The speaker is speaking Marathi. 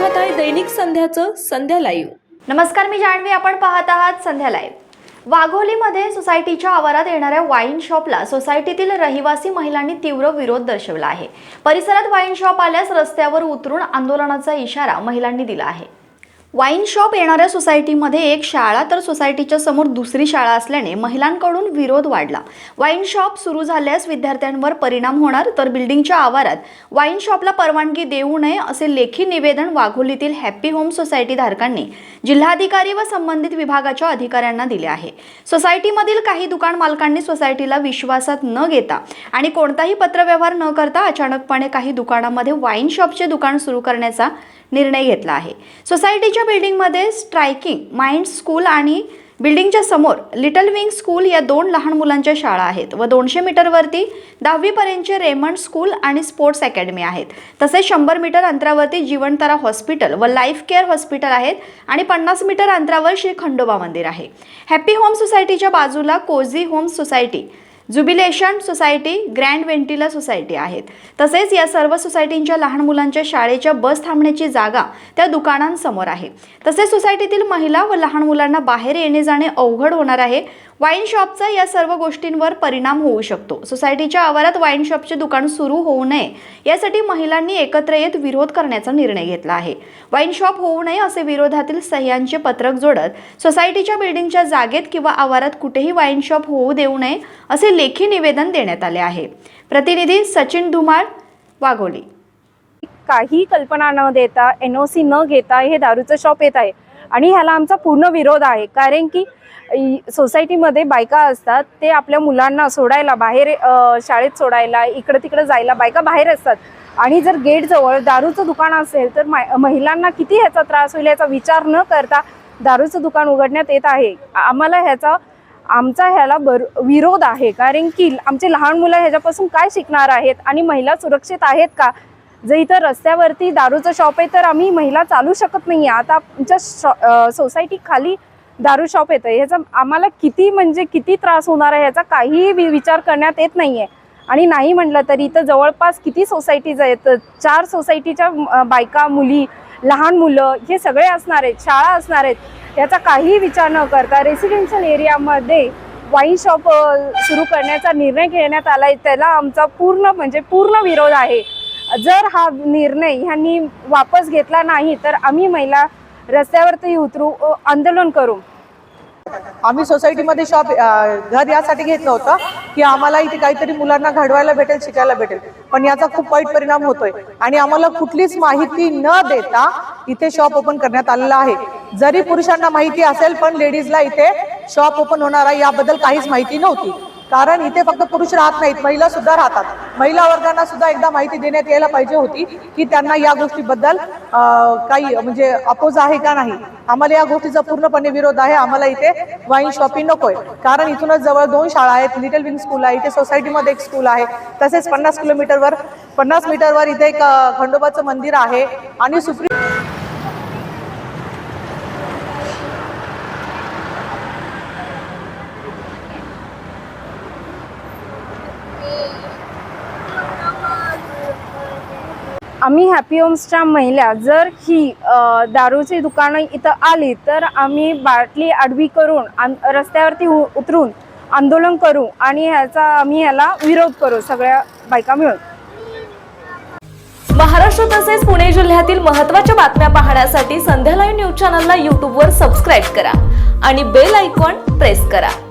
दैनिक संध्याचं संध्या लाईव्ह नमस्कार मी जाणवी आपण पाहत आहात संध्या लाईव्ह वाघोलीमध्ये सोसायटीच्या आवारात येणाऱ्या वाईन शॉपला सोसायटीतील रहिवासी महिलांनी तीव्र विरोध दर्शवला आहे. परिसरात वाईन शॉप आल्यास रस्त्यावर उतरून आंदोलनाचा इशारा महिलांनी दिला आहे. वाईन शॉप येणाऱ्या सोसायटीमध्ये एक शाळा तर सोसायटीच्या समोर दुसरी शाळा असल्याने महिलांकडून विरोध वाढला. वाईन शॉप सुरू झाल्यास विद्यार्थ्यांवर परिणाम होणार तर बिल्डिंगच्या आवारात वाईन शॉपला परवानगी देऊ नये असे लेखी निवेदन वाघोलीतील हॅपी होम सोसायटी धारकांनी जिल्हाधिकारी व संबंधित विभागाच्या अधिकाऱ्यांना दिले आहे. सोसायटीमधील काही दुकान मालकांनी सोसायटीला विश्वासात न घेता आणि कोणताही पत्रव्यवहार न करता अचानकपणे काही दुकानामध्ये वाईन शॉपचे दुकान सुरू करण्याचा निर्णय घेतला आहे. सोसायटीच्या बिल्डिंगमध्ये स्ट्रायकिंग माइंड स्कूल आणि बिल्डिंगच्या समोर लिटल विंग स्कूल या दोन लहान मुलांच्या शाळा आहेत व दोनशे मीटरवरती दहावीपर्यंतचे रेमंड स्कूल आणि स्पोर्ट्स अकॅडमी आहेत. तसेच शंभर मीटर अंतरावरती जीवनतारा हॉस्पिटल व लाईफ केअर हॉस्पिटल आहेत आणि पन्नास मीटर अंतरावर श्री खंडोबा मंदिर आहे. हॅपी होम सोसायटीच्या बाजूला cozy home society jubilation society grand Ventila society आहेत. तसेच या सर्व सोसायटींच्या लहान मुलांच्या शाळेच्या बस थांबण्याची जागा त्या दुकानांसमोर आहे. तसेच सोसायटीतील महिला व लहान मुलांना बाहेर येणे जाणे अवघड होणार आहे. वाईन शॉपचा या सर्व गोष्टींवर परिणाम होऊ शकतो. सोसायटीच्या आवारात वाईन शॉपचे दुकान सुरू होऊ नये यासाठी महिलांनी एकत्र येत विरोध करण्याचा निर्णय घेतला आहे. वाईन शॉप होऊ नये असे विरोधातील सह्यांचे पत्रक जोडत सोसायटीच्या बिल्डिंगच्या जागेत किंवा आवारात कुठेही वाईन शॉप होऊ देऊ नये असे लेखी निवेदन देण्यात आले आहे. प्रतिनिधी सचिन धुमाळ वाघोली. काही कल्पना न देता एन ओ सी न घेता हे दारूचं शॉप येत आहे. आणि ह्याला आमचा पूर्ण विरोध आहे. कारण की सोसायटीमध्ये बायका असतात ते आपल्या मुलांना सोडायला बाहेर शाळेत सोडायला इकडं तिकडं जायला बायका बाहेर असतात. आणि जर गेटजवळ दारूचं दुकान असेल तर महिलांना किती ह्याचा त्रास होईल याचा विचार न करता दारूचं दुकान उघडण्यात येत आहे. आम्हाला ह्याचा आमचा ह्याला बर विरोध आहे. कारण की आमचे लहान मुलं ह्याच्यापासून काय शिकणार आहेत? आणि महिला सुरक्षित आहेत का? जर इथं रस्त्यावरती दारूचं शॉप आहे तर आम्ही महिला चालू शकत नाही आहे आता आमच्या शॉ सोसायटी खाली दारू शॉप येतं ह्याचा आम्हाला किती म्हणजे किती त्रास होणार आहे ह्याचा काहीही वि- विचार करण्यात येत नाही आहे आणि नाही म्हटलं तरी इथं जवळपास किती सोसायटीज आहेत? चार सोसायटीच्या बायका मुली लहान मुलं हे सगळे असणार आहेत शाळा असणार आहेत. याचा काहीही विचार न करता रेसिडेन्शियल एरियामध्ये वाईन शॉप सुरू करण्याचा निर्णय घेण्यात आला आहे त्याला आमचा पूर्ण म्हणजे पूर्ण विरोध आहे. जर हा निर्णय ह्यांनी वापस घेतला नाही तर आम्ही महिला रस्त्यावरती उतरू आंदोलन करू. आम्ही सोसायटीमध्ये शॉप घर यासाठी घेतलं होतं की आम्हाला इथे काहीतरी मुलांना घडवायला भेटेल शिकायला भेटेल. पण याचा खूप वाईट परिणाम होतोय. आणि आम्हाला कुठलीच माहिती न देता इथे शॉप ओपन करण्यात आलेला आहे. जरी पुरुषांना माहिती असेल पण लेडीजला इथे शॉप ओपन होणार आहे याबद्दल काहीच माहिती नव्हती. कारण इथे फक्त पुरुष राहत नाहीत महिला सुद्धा राहतात. महिला वर्गांना सुद्धा एकदा माहिती देण्यात यायला पाहिजे होती की त्यांना या गोष्टीबद्दल काही म्हणजे अपोज आहे का नाही. आम्हाला या गोष्टीचा पूर्णपणे विरोध आहे आम्हाला इथे वाईन शॉपिंग नकोय. कारण इथूनच जवळ दोन शाळा आहेत लिटल विंग स्कूल आहे इथे सोसायटीमध्ये एक स्कूल आहे. तसेच पन्नास किलोमीटरवर पन्नास मीटरवर इथे एक खंडोबाचं मंदिर आहे आणि सुप्रीम आम्ही हॅपी होम्सच्या महिला जर ही दारूची दुकानं इथं आली तर आम्ही बाटली आडवी करून आम रस्त्यावरती उ- उतरून आंदोलन करू आणि ह्याचा आम्ही ह्याला विरोध करू सगळ्या बायका मिळून. महाराष्ट्र तसेच पुणे जिल्ह्यातील महत्त्वाच्या बातम्या पाहण्यासाठी संध्या लाईव्ह न्यूज चॅनलला यूट्यूबवर सबस्क्राईब करा आणि बेल आयकॉन प्रेस करा.